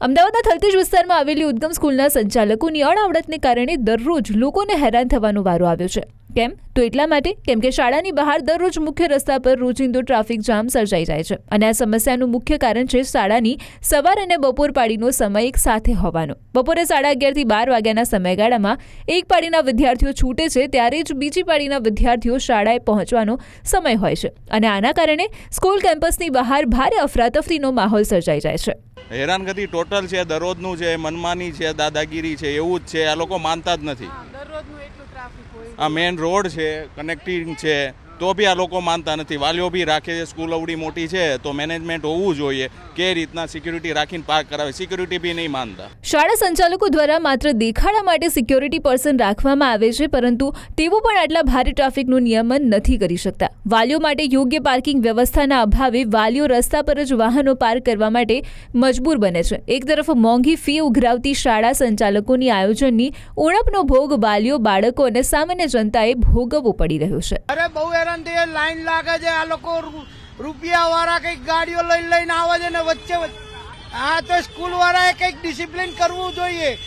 અમદાવાદના થલતેજ વિસ્તારમાં આવેલી ઉદ્ગમ સ્કૂલના સંચાલકોની અણઆવડતને કારણે દરરોજ લોકોને હેરાન થવાનો વારો આવ્યો છે. કેમ? તો એટલા માટે કેમ કે શાળાની બહાર દરરોજ મુખ્ય રસ્તા પર રોજિંદો ટ્રાફિક જામ સર્જાઈ જાય છે અને આ સમસ્યાનું મુખ્ય કારણ છે શાળાની સવાર અને બપોર પાળીનો સમય એક સાથે હોવાનો. બપોરે સાડા અગિયારથી બાર વાગ્યાના સમયગાળામાં એક પાડીના વિદ્યાર્થીઓ છૂટે છે ત્યારે જ બીજી પાડીના વિદ્યાર્થીઓ શાળાએ પહોંચવાનો સમય હોય છે અને આના કારણે સ્કૂલ કેમ્પસની બહાર ભારે અફરાતફરીનો માહોલ સર્જાઈ જાય છે. હેરાનગતિ ટોટલ છે દરરોજનું છે મનમાની છે દાદાગીરી છે એવું જ છે આ લોકો માનતા જ નથી. આ મેઇન રોડ છે કનેક્ટિંગ છે તો બી આ લોકો માનતા નથી. વાલીઓ બી રાખે છે સ્કૂલ અવડી મોટી છે તો મેનેજમેન્ટ હોવું જોઈએ કે રીતના સિક્યુરિટી રાખીને પાર્ક કરાવે. સિક્યુરિટી બી નહીં માનતા. શાળા સંચાલકો દ્વારા માત્ર દેખાડા માટે સિક્યુરિટી પર્સન રાખવામાં આવે છે પરંતુ તેઓ પણ આટલા ભારે ટ્રાફિકનું નિયમન નથી કરી શકતા. વાલીઓ માટે યોગ્ય પાર્કિંગ વ્યવસ્થાના અભાવે વાલીઓ રસ્તા પર જ વાહનો પાર્ક કરવા માટે મજબૂર બને છે. એક તરફ મોંઘી ફી ઉઘરાવતી શાળા સંચાલકોની આયોજનની ઉણપનો ભોગ વાલીઓ બાળકો અને સામાન્ય જનતાએ ભોગવવો પડી રહ્યો છે. અરે બહુ હેરાન લાઈન લાગે છે. આ લોકો રૂપિયા વાળા કંઈક ગાડીઓ લઈને લઈને આવે છે ને વચ્ચે આ તો સ્કૂલ વાળાએ કંઈક ડિસિપ્લિન કરવું જોઈએ.